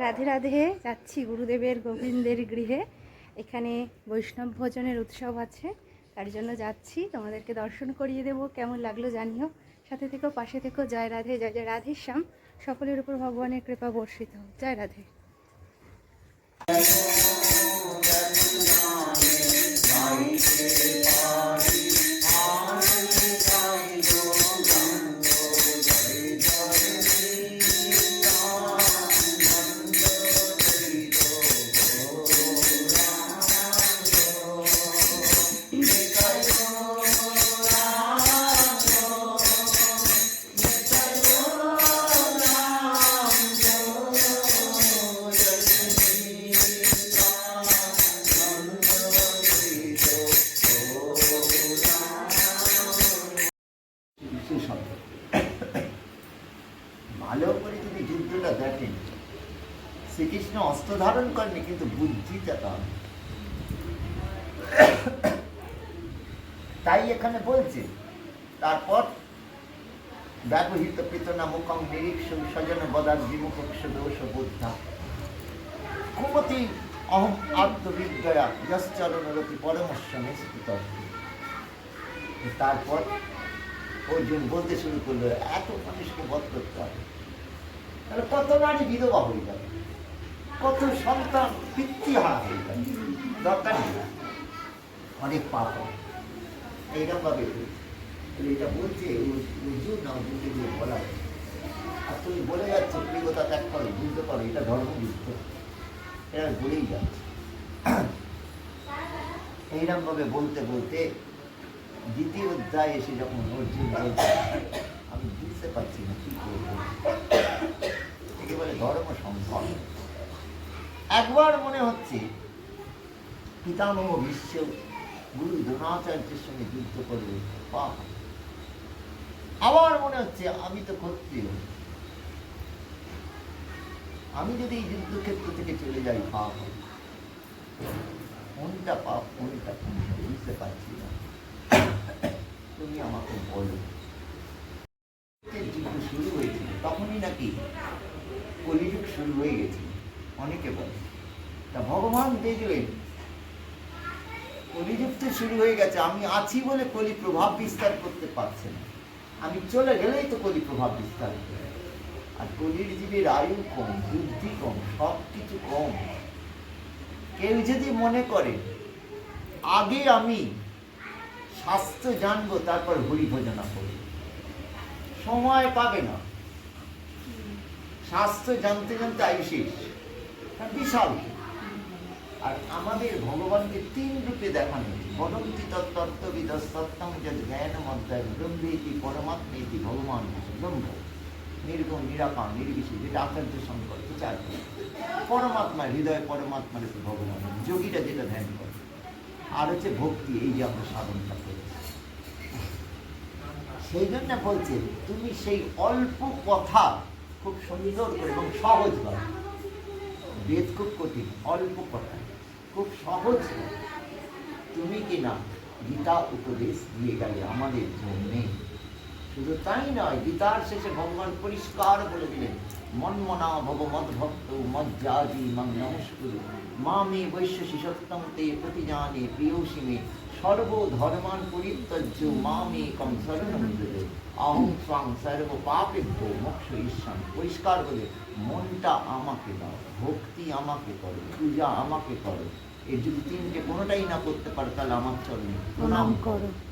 রাধে রাধে, যাচ্ছি গুরুদেবের গোবিন্দের গৃহে। এখানে বৈষ্ণব ভোজনের উৎসব আছে, তার জন্য যাচ্ছি। তোমাদেরকে দর্শন করিয়ে দেব, কেমন লাগল জানিও। সাথে থেকেও পাশে থেকেও জয় রাধে, জয় জয় রাধেশ্যাম। সকলের উপর ভগবানের কৃপা বর্ষিত জয় রাধে। শ্রীকৃষ্ণ অস্ত্র ধারণ করেনি, কিন্তু বুদ্ধিটা তার তাই এখানে বলছে, তারপর ব্যবহৃত পিতনা মুখম নিরীক্ষ বদার বিমুখ দোষ বুদ্ধা। কুমতি অহম আত্মবিদ্যয়া তারপর অর্জুন বলতে শুরু করল, এত মানুষকে বধ করতে হবে। তাহলে কত নারী বিধবা হয়ে যাবে? কত সন্তান পিতৃহারা হয়ে? যাবে দরকার নেই। অনেক পাপ হবে এইরকম ভাবে এটা বলছে, ও- না অর্জুনকে দিয়ে বলা আর তুমি বলে যাচ্ছ প্রিয়তা ত্যাগ করো যুদ্ধ করো এটা ধর্ম ধর্মযুদ্ধ এটা বলেই যাচ্ছে। এইরকমভাবে বলতে বলতে দ্বিতীয় অধ্যায় এসে যখন অর্জুন আমি বুঝতে পারছি না কি করব। একেবারে ধর্ম সম্ভব একবার মনে হচ্ছে পিতামহ বিশ্ব গুরু দ্রোণাচার্যের সঙ্গে যুদ্ধ করবে পাপ আবার মনে হচ্ছে আমি তো ক্ষত্রিয়। আমি যদি এই যুদ্ধক্ষেত্র থেকে চলে যাই পাপ। কোনটা পাপ, কোনটা বুঝতে পারছি না। তুমি আমাকে বলো। যুদ্ধ শুরু হয়েছিল, তখনই নাকি কলিযুগ শুরু হয়ে গেছিল। অনেকে বলে, তা ভগবান দেখলেন কলিযুগ তো শুরু হয়ে গেছে, আমি আছি বলে কলি প্রভাব বিস্তার করতে পারছে না। আমি চলে গেলেই তো কলি প্রভাব বিস্তার করবে আর কলির জীবের আয়ু কম, বুদ্ধি কম সব কিছু কম। কেউ যদি মনে করে, আগে আমি স্বাস্থ্য জানব, তারপর হরি ভোজনা করব। সময় পাবে না। স্বাস্থ্য জানতে জানতে আয়ু শেষ। বিশাল আর আমাদের ভগবানকে তিন রূপে দেখানো বদন্তি তত্ত্ববিদ সত্যম যদ জ্ঞান মধ্যায় ব্রহ্মেতি পরমাত্মেতি ভগবান ব্রহ্ম। নির্গুণ নিরাকার, নির্বিশেষ যেটা আচার্য শঙ্কর করে পরমাত্মা হৃদয় পরমাত্মার উপর ভগবান। যোগীরা যেটা ধ্যান করে। আর হচ্ছে ভক্তি, এই যে আমরা সাধনটা করেছি। সেই জন্য বলছে, তুমি সেই অল্প কথা খুব সুন্দর করে এবং সহজ ভাবে বেদ খুব কঠিন, অল্প কথা। খুব সহজ তুমি কি না, গীতা উপদেশ দিয়ে গেলে আমাদের জন্যে শুধু তাই নয়, গীতার শেষে ভগবান পরিষ্কার বলে দিলেন মনমনা ভব মদ ভক্ত মজ্জাজি মন নমস্কুর। মা মে বৈশ্য শিশত্তম তে প্রতিজানে প্রিয়সী মে সর্ব ঈশ্বর। পরিষ্কার বলে মনটা আমাকে দাও, ভক্তি আমাকে করো, পূজা আমাকে করো। এই যদি তিনটে কোনোটাই না করতে পারো, তাহলে আমার চরণে প্রণাম করো।